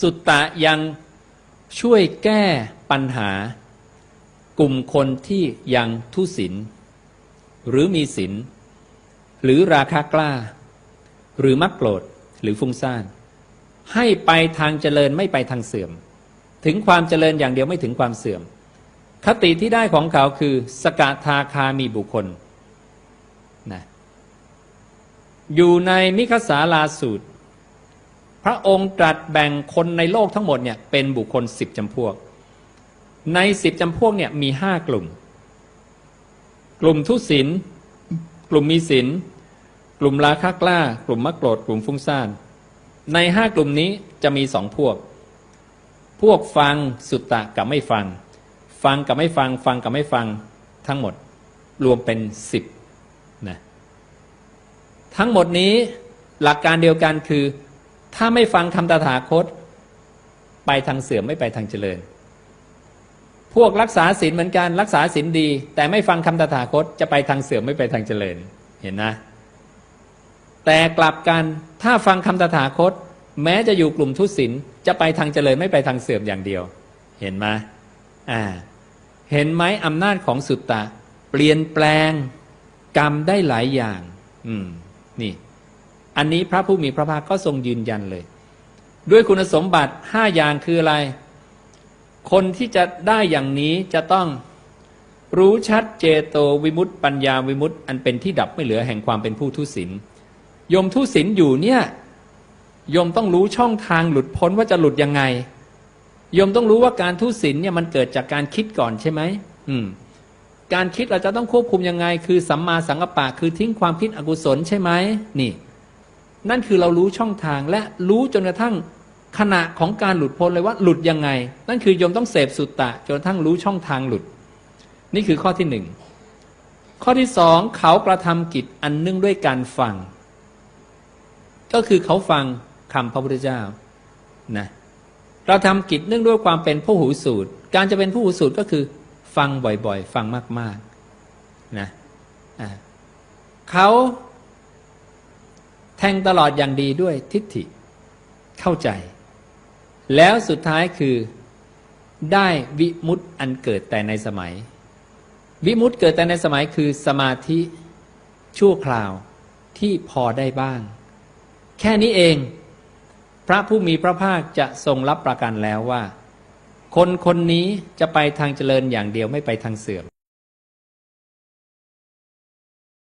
สุตตะยังช่วยแก้ปัญหา กลุ่มคนที่ยังทุศิลหรือมีศิลหรือราคากล้า หรือมักโกรธหรือฟุ้งซ่านให้ไปทางเจริญไม่ไปทางเสื่อม ถึงความเจริญอย่างเดียวไม่ถึงความเสื่อม คติที่ได้ของเขาคือ สกทาคามีบุคคลนะอยู่ในมิคสาลาสูตร พระองค์ตรัสแบ่งคนในโลกทั้งหมดเนี่ยเป็นบุคคลสิบจำพวก ในสิบจำพวกเนี่ยมีห้ากลุ่ม กลุ่มทุศิลกลุ่มมีศิลกลุ่มราคะกล้า กลุ่มมักโกรธกลุ่มฟุ้งซ่านในห้ากลุ่มนี้จะมีสองพวก พวกฟังสุตตะกับไม่ฟัง ฟังกับไม่ฟัง ฟังกับไม่ฟังทั้งหมดรวมเป็นสิบนะทั้งหมดนี้หลักการเดียวกันคือ ถ้าไม่ฟังคำตถาคต ไปทางเสื่อมไม่ไปทางเจริญ พวกรักษาศีลเหมือนกันรักษาศีลดี แต่ไม่ฟังคำตถาคตจะไปทางเสื่อมไม่ไปทางเจริญ เห็นนะ แต่กลับกันถ้าฟังคำตถาคต แม้จะอยู่กลุ่มทุศิลจะไปทางเจริญไม่ไปทางเสื่อมอย่างเดียว เห็นไหมอ่า เห็นไหมอำนาจของสุตตะ เปลี่ยนแปลงกรรมได้หลายอย่าง อืม นี่ อันนี้พระผู้มีพระภาคก็ทรงยืนยันเลย ด้วยคุณสมบัติห้าอย่างคืออะไร คนที่จะได้อย่างนี้จะต้องรู้ชัดเจโตวิมุตติปัญญาวิมุตติอันเป็นที่ดับไม่เหลือแห่งความเป็นผู้ทุศิลยมทุศิลอยู่เนี่ยโยมต้องรู้ช่องทางหลุดพ้นว่าจะหลุดยังไงโยมต้องรู้ว่าการทุศิลเนี่ยมันเกิดจากการคิดก่อนใช่ไหมอืม การคิดเราจะต้องควบคุมยังไง คือสัมมาสังกัปปะคือทิ้งความคิดอกุศลใช่ไหมนี่ นั่นคือเรารู้ช่องทางและรู้จนกระทั่งขณะของการหลุดพ้นเลยว่าหลุดยังไง นั่นคือโยมต้องเสพสุตตะจนกระทั่งรู้ช่องทางหลุด นี่คือข้อที่หนึ่งข้อที่สองเขากระทำกิจอันเนื่องด้วยการฟัง ก็คือเขาฟังคำพระพุทธเจ้านะเราทำกิจเนื่องด้วยความเป็นผู้หูสูตร การจะเป็นผู้หูสูตรก็คือ ฟังบ่อยๆ ฟังมากๆนะอ่าเขา แทงตลอดอย่างดีด้วยทิฏฐิ เข้าใจ แล้วสุดท้ายคือได้วิมุตต์อันเกิดแต่ในสมัย วิมุตต์เกิดแต่ในสมัยคือสมาธิชั่วคราวที่พอได้บ้าง แค่นี้เอง พระผู้มีพระภาคจะทรงรับประกันแล้วว่า คนคนนี้จะไปทางเจริญอย่างเดียวไม่ไปทางเสื่อม